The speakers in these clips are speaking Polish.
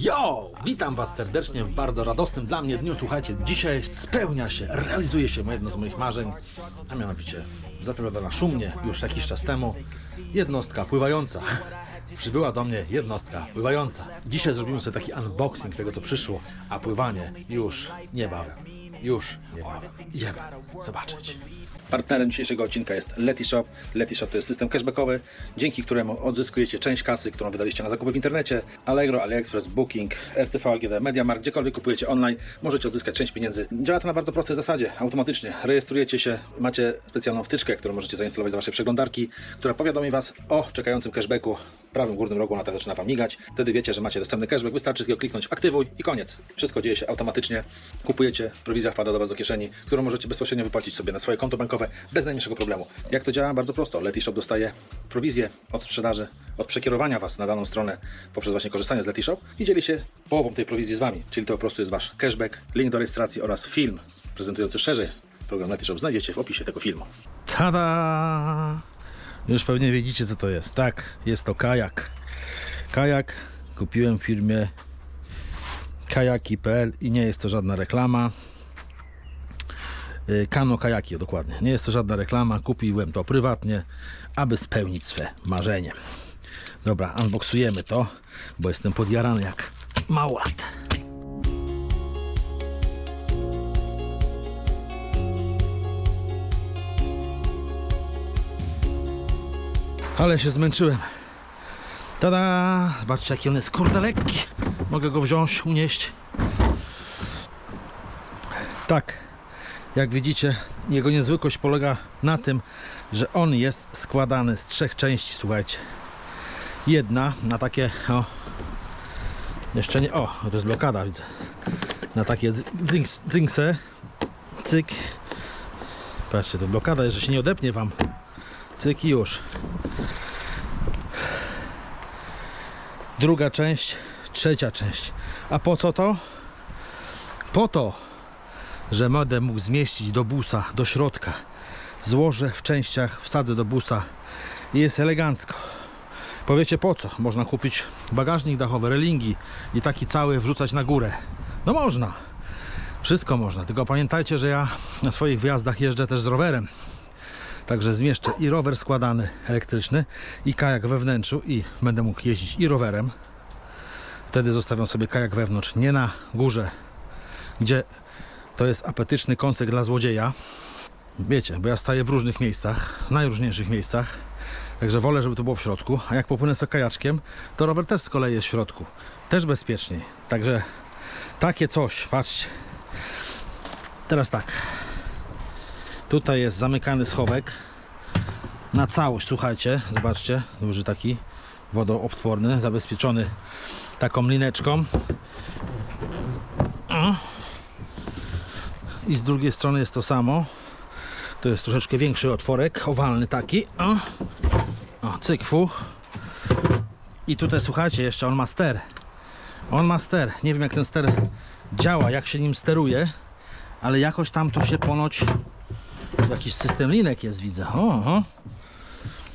Yo! Witam Was serdecznie w bardzo radosnym dla mnie dniu. Słuchajcie, dzisiaj spełnia się, realizuje się jedno z moich marzeń, a mianowicie zapowiadana szumnie już jakiś czas temu jednostka pływająca. Przybyła do mnie jednostka pływająca. Dzisiaj zrobimy sobie taki unboxing tego, co przyszło, a pływanie już niebawem. Już niebawem. Idziemy zobaczyć. Partnerem dzisiejszego odcinka jest Letishop. Letishop to jest system cashbackowy, dzięki któremu odzyskujecie część kasy, którą wydaliście na zakupy w internecie. Allegro, AliExpress, Booking, RTV, AGD, MediaMarkt, gdziekolwiek kupujecie online, możecie odzyskać część pieniędzy. Działa to na bardzo prostej zasadzie, automatycznie. Rejestrujecie się, macie specjalną wtyczkę, którą możecie zainstalować do Waszej przeglądarki, która powiadomi Was o czekającym cashbacku. Prawym górnym rogu ona teraz zaczyna Wam migać. Wtedy wiecie, że macie dostępny cashback. Wystarczy tylko kliknąć aktywuj i koniec. Wszystko dzieje się automatycznie. Kupujecie, prowizja wpada do Was do kieszeni, którą możecie bezpośrednio wypłacić sobie na swoje konto bankowe bez najmniejszego problemu. Jak to działa? Bardzo prosto. Letishop dostaje prowizję od sprzedaży, od przekierowania Was na daną stronę poprzez właśnie korzystanie z Letishop i dzieli się połową tej prowizji z Wami. Czyli to po prostu jest Wasz cashback, link do rejestracji oraz film prezentujący szerzej program Letishop znajdziecie w opisie tego filmu. Tada! Już pewnie wiedzicie co to jest. Tak, jest to kajak. Kajak kupiłem w firmie kajaki.pl i nie jest to żadna reklama. Y, Kano Kajaki, dokładnie. Nie jest to żadna reklama. Kupiłem to prywatnie, aby spełnić swe marzenie. Dobra, unboxujemy to, bo jestem podjarany jak małat. Ale się zmęczyłem. Tada! Zobaczcie jaki on jest kurde lekki. Mogę go wziąć, unieść. Tak, jak widzicie, jego niezwykłość polega na tym, że on jest składany z trzech części, słuchajcie. Jedna na takie, o, jeszcze nie, o, to jest blokada, widzę. Na takie dzinks- cyk. Patrzcie, to blokada jest, że się nie odepnie wam. Cyk i już. Druga część, trzecia część. A po co to? Po to, że będę mógł zmieścić do busa, do środka. Złożę w częściach, wsadzę do busa i jest elegancko. Powiecie po co? Można kupić bagażnik dachowy, relingi i taki cały wrzucać na górę. No można. Wszystko można, tylko pamiętajcie, że ja na swoich wyjazdach jeżdżę też z rowerem. Także zmieszczę i rower składany elektryczny, i kajak we wnętrzu, i będę mógł jeździć i rowerem. Wtedy zostawiam sobie kajak wewnątrz, nie na górze, gdzie to jest apetyczny kąsek dla złodzieja. Wiecie, bo ja staję w różnych miejscach, najróżniejszych miejscach. Także wolę, żeby to było w środku. A jak popłynę sobie kajaczkiem, to rower też z kolei jest w środku. Też bezpieczniej. Także takie coś, patrzcie. Teraz tak. Tutaj jest zamykany schowek na całość, słuchajcie, zobaczcie, duży taki wodoodporny, zabezpieczony taką lineczką. I z drugiej strony jest to samo. To jest troszeczkę większy otworek, owalny taki. O, o cyk, fuch. I tutaj słuchajcie, jeszcze on ma ster. On ma ster. Nie wiem jak ten ster działa, jak się nim steruje, ale jakoś tam tu się ponoć Jakiś system linek jest, widzę. O, o.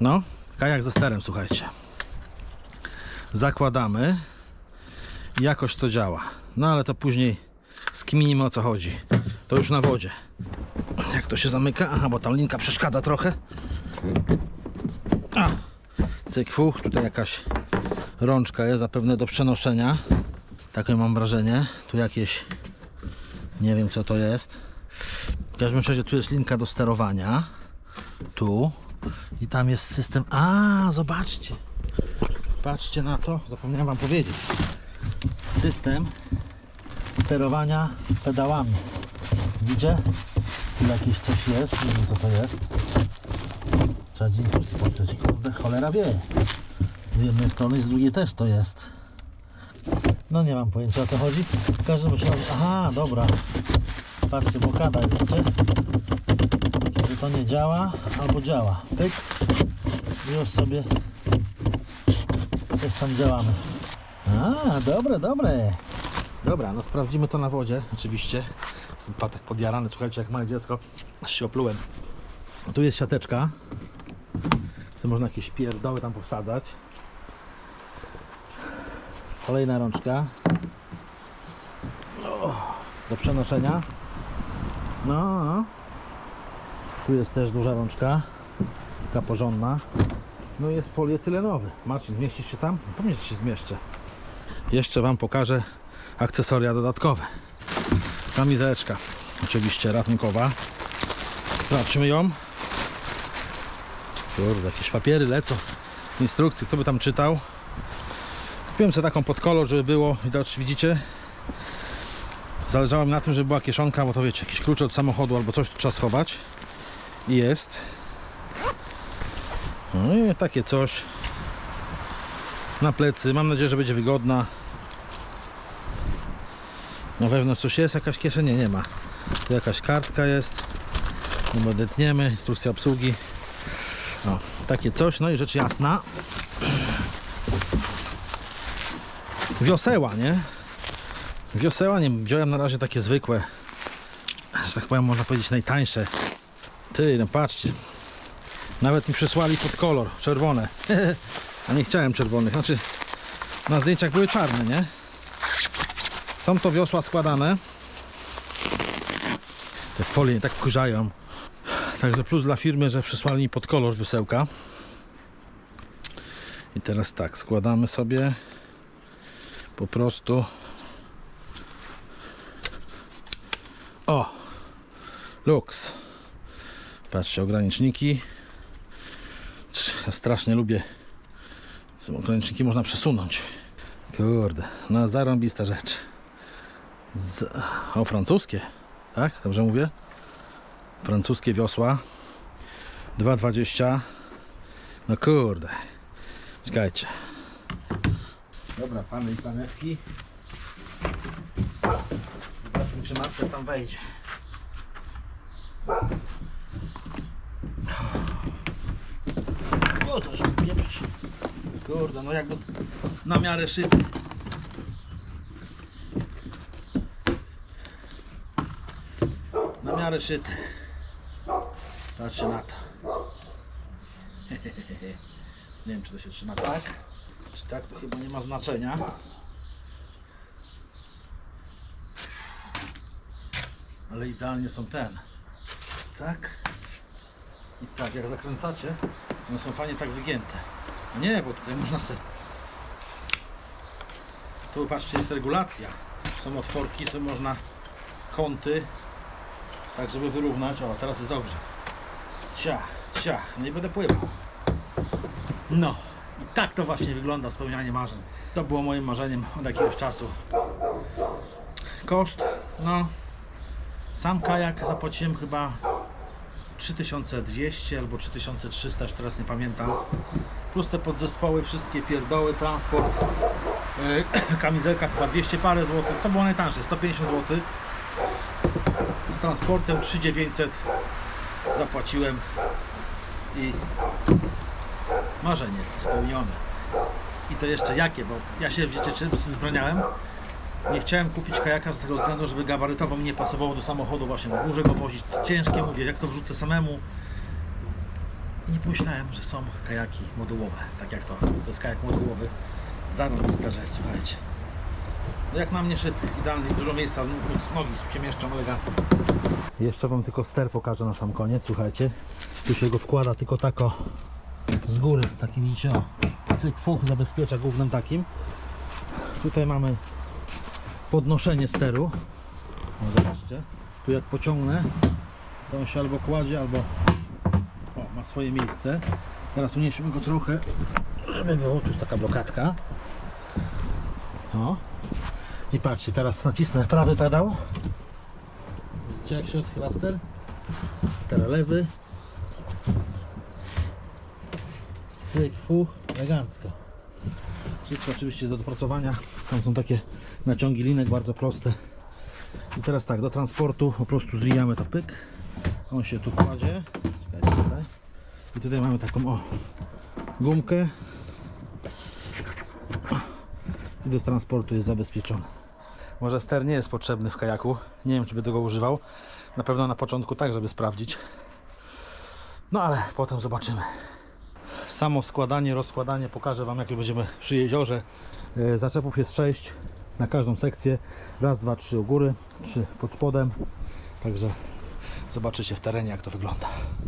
No, kajak ze sterem, słuchajcie. Zakładamy. Jakoś to działa. No ale to później skminimy o co chodzi. To już na wodzie. Jak to się zamyka? Aha, bo tam linka przeszkadza trochę. A, cyk, fuch. Tutaj jakaś rączka jest zapewne do przenoszenia. Takie mam wrażenie. Tu jakieś... Nie wiem co to jest. W każdym razie tu jest linka do sterowania. Tu. I tam jest system. A, zobaczcie. Patrzcie na to. Zapomniałem Wam powiedzieć. System sterowania pedałami. Widzicie? Tu jakieś coś jest. Nie wiem co to jest. Trzeba ci instrukcję poczytać. Kurde, cholera wie. Z jednej strony, z drugiej też to jest. No nie mam pojęcia o co chodzi. W każdym razie. Aha, dobra. Patrzcie, blokada jest, widzicie? Kiedy to nie działa, albo działa. Pyk. Już sobie coś tam działamy. A, dobre, dobre. Dobra, no sprawdzimy to na wodzie, oczywiście. Jestem patek podjarany, słuchajcie, jak małe dziecko. Aż się oplułem. Tu jest siateczka. Tu można jakieś pierdoły tam powsadzać. Kolejna rączka. Do przenoszenia. No, no. Tu jest też duża rączka. Taka porządna. No jest polietylenowy. Marcin, zmieścisz się tam? Pewnie się zmieszczę. Jeszcze Wam pokażę akcesoria dodatkowe. Kamizeleczka. Oczywiście ratunkowa. Sprawdźmy ją. Kurde, jakieś papiery lecą. Instrukcje, kto by tam czytał. Kupiłem sobie taką pod kolor, żeby było, widać, widzicie. Zależało mi na tym, żeby była kieszonka, bo to wiecie, jakieś klucze od samochodu albo coś tu trzeba schować. I jest. No i takie coś na plecy. Mam nadzieję, że będzie wygodna. No wewnątrz coś jest, jakaś kieszeń? Nie, ma. Tu jakaś kartka jest. No Odetniemy, instrukcja obsługi. O, takie coś, no i rzecz jasna. Wioseła, nie? Wioseła, nie wziąłem na razie takie zwykłe, że tak powiem, można powiedzieć najtańsze. Ty, no patrzcie. Nawet mi przysłali pod kolor, czerwone. A nie chciałem czerwonych, znaczy na zdjęciach były czarne, nie? Są to wiosła składane. Te folie tak kurzają. Także plus dla firmy, że przysłali mi pod kolor wysełka. I teraz tak, składamy sobie po prostu. O! Lux. Patrzcie, ograniczniki. Ja strasznie lubię. Ograniczniki można przesunąć. Kurde, no zarąbista rzecz. Z... O, francuskie. Tak? Dobrze mówię? Francuskie wiosła. 2,20. No kurde. Czekajcie. Dobra, pany i panewki. Czy Marcia tam wejdzie. O, to się pieprz. Kurde, no jakby na miarę szyty. Na miarę szyty. Patrzcie na to. Nie wiem, czy to się trzyma tak, czy tak, to chyba nie ma znaczenia. Ale idealnie są ten. Tak. I tak, jak zakręcacie, one są fajnie tak wygięte. Nie, bo tutaj można sobie... Tu patrzcie, jest regulacja. Są otworki, tu można kąty, tak żeby wyrównać. O, teraz jest dobrze. Ciach, ciach, no i będę pływał. No, i tak to właśnie wygląda spełnianie marzeń. To było moim marzeniem od jakiegoś czasu. Koszt, no, sam kajak zapłaciłem chyba 3200 albo 3300, już teraz nie pamiętam. Plus te podzespoły, wszystkie pierdoły, transport, yy, kamizelka chyba 200 parę złotych. To było najtańsze, 150 zł. Z transportem 3900 zapłaciłem i marzenie spełnione. I to jeszcze jakie, bo ja się wiecie czym zbraniałem? Nie chciałem kupić kajaka z tego względu, żeby gabarytowo mi nie pasowało do samochodu właśnie na górze go wozić ciężkie, mówię, jak to wrzucę samemu. I nie pomyślałem, że są kajaki modułowe, tak jak to. To jest kajak modułowy. Zarobista rzecz, słuchajcie. No jak na mnie szyty, idealnie, dużo miejsca, nogi się mieszczą elegancko. Jeszcze Wam tylko ster pokażę na sam koniec, słuchajcie. Tu się go wkłada tylko tako z góry, taki widzicie, o. Cyk, fuch, zabezpiecza głównym takim. Tutaj mamy podnoszenie steru. O, zobaczcie. Tu jak pociągnę, to on się albo kładzie, albo o, ma swoje miejsce. Teraz uniesiemy go trochę, żeby było. Tu jest taka blokadka. O. I patrzcie, teraz nacisnę prawy pedał. Widzicie jak się odchyla ster? Teraz lewy. Cyk, fuch, elegancko. Wszystko oczywiście do dopracowania. Tam są takie naciągi linek bardzo proste. I teraz tak, do transportu po prostu zwijamy to pyk. On się tu kładzie. Tutaj. I tutaj mamy taką o gumkę. I do transportu jest zabezpieczony. Może ster nie jest potrzebny w kajaku. Nie wiem, czy by tego używał. Na pewno na początku tak, żeby sprawdzić. No ale potem zobaczymy. Samo składanie, rozkładanie pokażę Wam jak będziemy przy jeziorze. E, Zaczepów jest 6 na każdą sekcję. Raz, dwa, trzy u góry, trzy pod spodem. Także zobaczycie w terenie jak to wygląda.